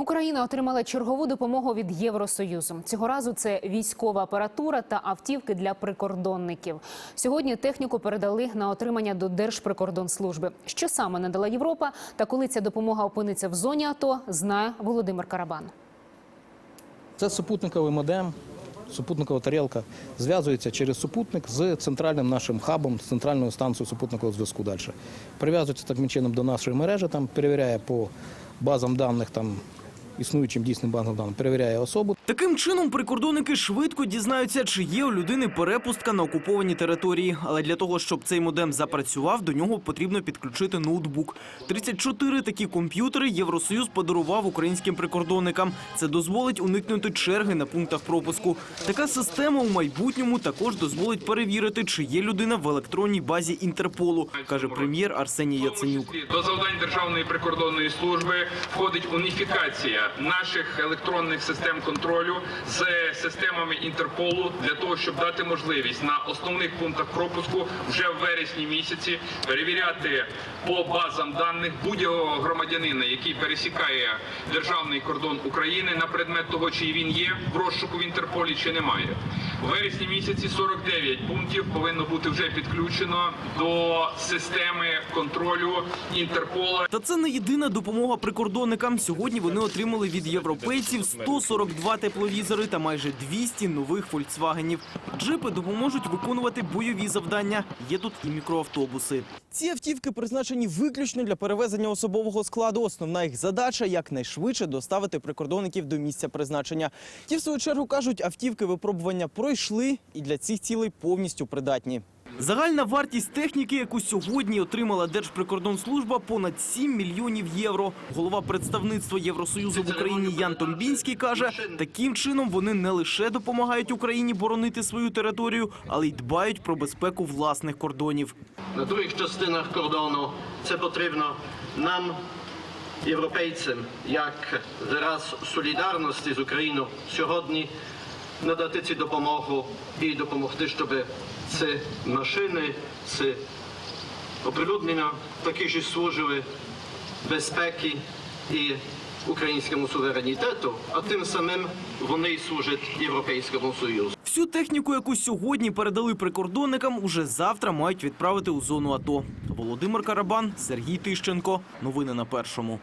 Україна отримала чергову допомогу від Євросоюзу. Цього разу це військова апаратура та автівки для прикордонників. Сьогодні техніку передали на отримання до Держприкордонслужби. Що саме надала Європа та коли ця допомога опиниться в зоні АТО, знає Володимир Карабан. Це супутниковий модем, супутникова тарілка. Зв'язується через супутник з центральним нашим хабом, з центральною станцією супутникового зв'язку далі. Прив'язується таким чином до нашої мережі, там перевіряє по базам даних, там існуючим дійсним базам даних, перевіряє особу. Таким чином прикордонники швидко дізнаються, чи є у людини перепустка на окупованій території. Але для того, щоб цей модем запрацював, до нього потрібно підключити ноутбук. 34 такі комп'ютери Євросоюз подарував українським прикордонникам. Це дозволить уникнути черги на пунктах пропуску. Така система у майбутньому також дозволить перевірити, чи є людина в електронній базі Інтерполу, каже прем'єр Арсеній Яценюк. До завдань Державної прикордонної служби входить уніфікація наших електронних систем контролю з системами Інтерполу для того, щоб дати можливість на основних пунктах пропуску вже в вересні місяці перевіряти по базам даних будь-якого громадянина, який пересікає державний кордон України на предмет того, чи він є в розшуку в Інтерполі, чи немає. У вересні місяці 49 пунктів повинно бути вже підключено до системи контролю Інтерпола. Та це не єдина допомога прикордонникам. Сьогодні вони отримали від європейців 142 тепловізори та майже 200 нових фольксвагенів. Джипи допоможуть виконувати бойові завдання. Є тут і мікроавтобуси. Ці автівки призначені виключно для перевезення особового складу. Основна їх задача якнайшвидше доставити прикордонників до місця призначення. Ті, в свою чергу, кажуть, автівки випробування пройшли і для цих цілей повністю придатні. Загальна вартість техніки, яку сьогодні отримала Держприкордонслужба, понад 7 мільйонів євро. Голова представництва Євросоюзу в Україні Ян Томбінський каже, таким чином вони не лише допомагають Україні боронити свою територію, але й дбають про безпеку власних кордонів. на других частинах кордону. Це потрібно нам, європейцям, як вираз солідарності з Україною сьогодні надати цю допомогу і допомогти, щоб ці машини, ці оприлюднення такі ж служили безпеки і українському суверенітету, а тим самим вони й служать Європейському Союзу. Всю техніку, яку сьогодні передали прикордонникам, уже завтра мають відправити у зону АТО. Володимир Карабан, Сергій Тищенко. Новини на першому.